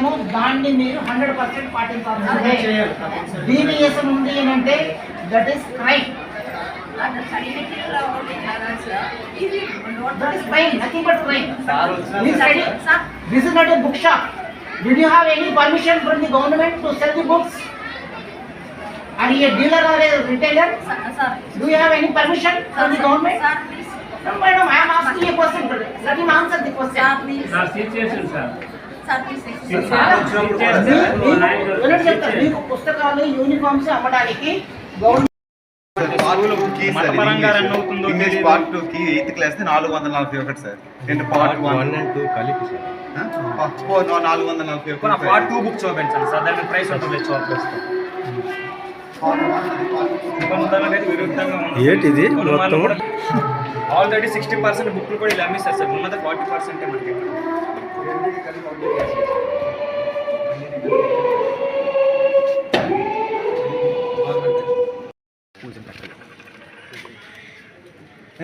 ఇచ్చామో దాన్ని మీరు హండ్రెడ్ పర్సెంట్ పాటించాల్సిందే డీవియేషన్ ఉంది అంటే that is crime This is not a bookshop. Did you have any permission from the government to sell the books? Are you a dealer or a retailer? Do you have any permission from the government? No, madam, I am asking a question. Let him answer the question. Sir seize చేసింది sir మీ- మీకు- పుస్తకాలు uniforms అమ్మడానికి English part two కి eighth class నాలుగు వందల నలభై ఒకటి సార్ రెండు పార్ట్ వన్ అండ్ టూ కలిపి సార్ నాలుగు వందల నలభై ఒకటి పార్ట్ టూ బుక్ చూపించండి సార్ దాని ప్రైస్ ఉంటుంది చూపిస్తాం ఏంటిది ఆల్రెడీ సిక్స్టీ పర్సెంట్ బుక్లు కూడా ఇలా అమ్మేస్తారు సార్. ఉన్నది ఫార్టీ పర్సెంట్ మనకి.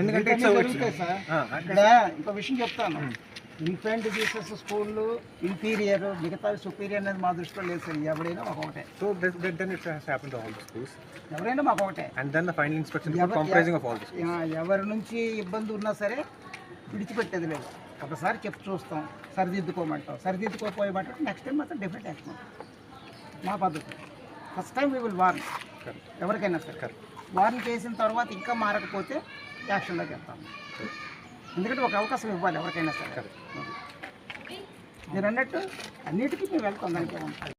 ఎందుకంటే అక్కడ. ఇంకో విషయం చెప్తాను. ఇన్ఫెంట్ జీసస్ స్కూళ్ళు ఇన్ఫీరియర్ మిగతా సుపీరియర్ అనేది మా దృష్టిలో లేదు సార్. ఎవరైనా మాకు ఒకటే. So then it has happen to all the schools ఎవరైనా మాకు ఒకటే. And then the final inspection comprising of all ఎవరి నుంచి ఇబ్బంది ఉన్నా సరే విడిచిపెట్టేది లేదు. ఒకసారి చెప్పి చూస్తాం. సరిదిద్దుకోమంటాం. సరిదిద్దుకోపోయమంటాం నెక్స్ట్ టైం మాత్రం డిఫరెంట్ యాక్షన్ మా పద్ధతి. First time we will warn ఎవరికైనా సరే. వార్న్ చేసిన తర్వాత ఇంకా మారకపోతే యాక్షన్లోకి వెళ్తాం. ఎందుకంటే ఒక అవకాశం ఇవ్వాలి ఎవరికైనా సరే. మీరు అన్నట్టు అన్నిటికీ మేము వెళ్తాం. దానికి.